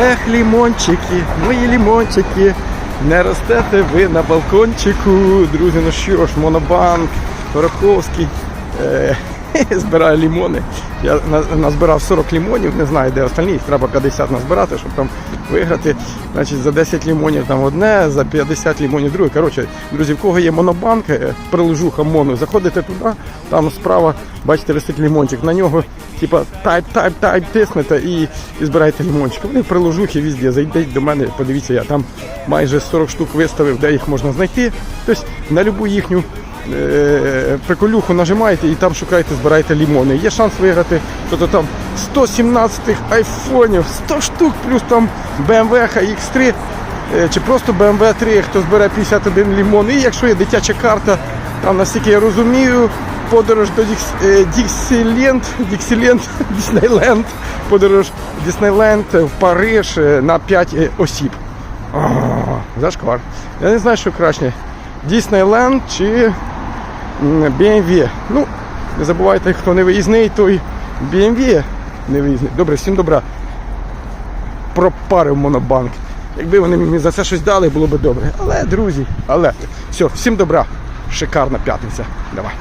Ех, лімончики, мої лімончики, не ростете ви на балкончику. Друзі, ну що ж, Монобанк, Пороховський. Е, збираю лімони. Я назбирав 40 лімонів, не знаю, де остальні, їх треба 50 назбирати, щоб там виграти. Значить, за 10 лімонів там одне, за 50 лімонів друге. Коротше, друзі, в кого є монобанк, е, приложуха моно, заходите туди, там справа, бачите, висить лімончик. На нього, типа, тайп, тайп, тайп, тиснете і, і збираєте лімончик. Вони в приложухи везде, зайдіть до мене, подивіться, я там майже 40 штук виставив, де їх можна знайти. Тобто на любу їхню е, приколюху нажимаєте і там шукаєте, збираєте лімони. Є шанс виграти тобто там 117 айфонів, 100 штук, плюс там BMW X3 е, чи просто BMW 3, хто збере 51 лімон. І якщо є дитяча карта, там наскільки я розумію, подорож до е, Діксіленд, Діксіленд, Діснейленд, подорож Діснейленд в Париж е, на 5 е, осіб. О, зашквар. Я не знаю, що краще. Діснейленд чи BMW. Ну, не забувайте, хто не виїзний, той BMW не виїзний. Добре, всім добра. Пропарив монобанк. Якби вони мені за це щось дали, було б добре. Але, друзі, але все, всім добра. Шикарна п'ятниця. Давай.